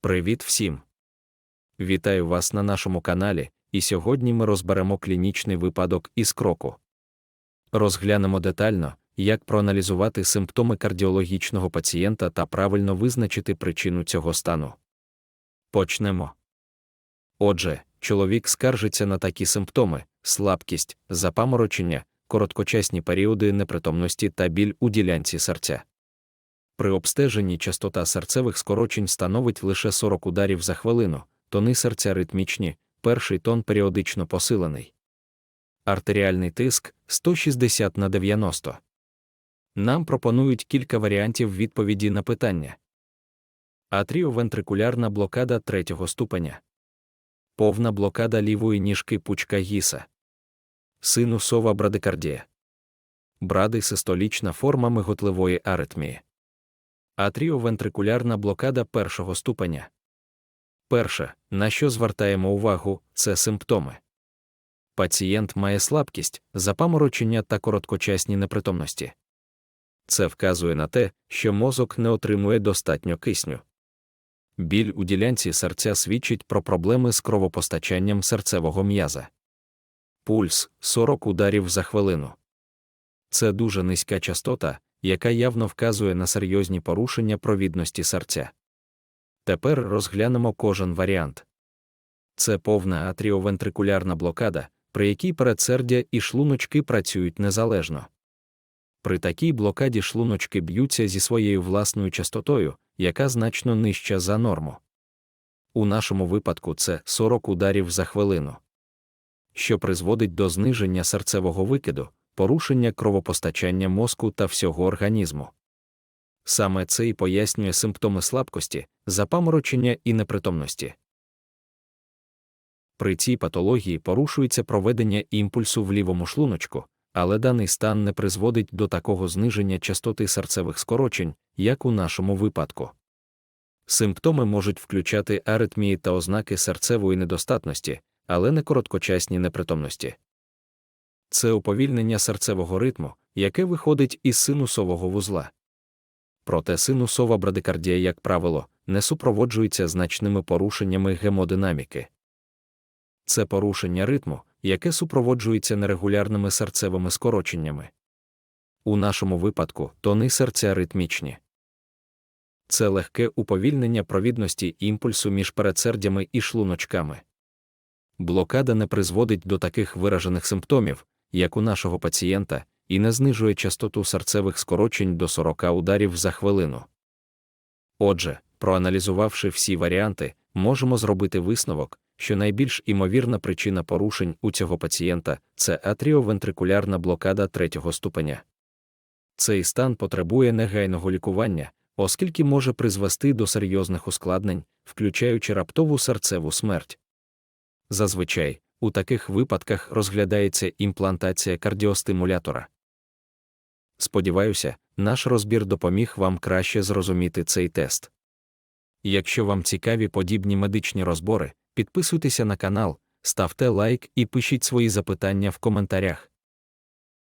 Привіт всім! Вітаю вас на нашому каналі, і сьогодні ми розберемо клінічний випадок із кроку. Розглянемо детально, як проаналізувати симптоми кардіологічного пацієнта та правильно визначити причину цього стану. Почнемо. Отже, чоловік скаржиться на такі симптоми: слабкість, запаморочення, короткочасні періоди непритомності та біль у ділянці серця. При обстеженні частота серцевих скорочень становить лише 40 ударів за хвилину, тони серця ритмічні, перший тон періодично посилений. Артеріальний тиск 160 на 90. Нам пропонують кілька варіантів відповіді на питання. Атріовентрикулярна блокада третього ступеня. Повна блокада лівої ніжки пучка гіса. Синусова брадикардія. Брадисистолічна форма миготливої аритмії. Атріовентрикулярна блокада першого ступеня. Перше, на що звертаємо увагу, це симптоми. Пацієнт має слабкість, запаморочення та короткочасні непритомності. Це вказує на те, що мозок не отримує достатньо кисню. Біль у ділянці серця свідчить про проблеми з кровопостачанням серцевого м'яза. Пульс 40 ударів за хвилину. Це дуже низька частота, яка явно вказує на серйозні порушення провідності серця. Тепер розглянемо кожен варіант. Це повна атріовентрикулярна блокада, при якій передсердя і шлуночки працюють незалежно. При такій блокаді шлуночки б'ються зі своєю власною частотою, яка значно нижча за норму. У нашому випадку це 40 ударів за хвилину, що призводить до зниження серцевого викиду, порушення кровопостачання мозку та всього організму. Саме це і пояснює симптоми слабкості, запаморочення і непритомності. При цій патології порушується проведення імпульсу в лівому шлуночку, але даний стан не призводить до такого зниження частоти серцевих скорочень, як у нашому випадку. Симптоми можуть включати аритмії та ознаки серцевої недостатності, але не короткочасні непритомності. Це уповільнення серцевого ритму, яке виходить із синусового вузла. Проте синусова брадикардія, як правило, не супроводжується значними порушеннями гемодинаміки. Це порушення ритму, яке супроводжується нерегулярними серцевими скороченнями. У нашому випадку тони серця ритмічні. Це легке уповільнення провідності імпульсу між передсердями і шлуночками. Блокада не призводить до таких виражених симптомів, як у нашого пацієнта, і не знижує частоту серцевих скорочень до 40 ударів за хвилину. Отже, проаналізувавши всі варіанти, можемо зробити висновок, що найбільш імовірна причина порушень у цього пацієнта це атріовентрикулярна блокада третього ступеня. Цей стан потребує негайного лікування, оскільки може призвести до серйозних ускладнень, включаючи раптову серцеву смерть. Зазвичай, у таких випадках розглядається імплантація кардіостимулятора. Сподіваюся, наш розбір допоміг вам краще зрозуміти цей тест. Якщо вам цікаві подібні медичні розбори, підписуйтеся на канал, ставте лайк і пишіть свої запитання в коментарях.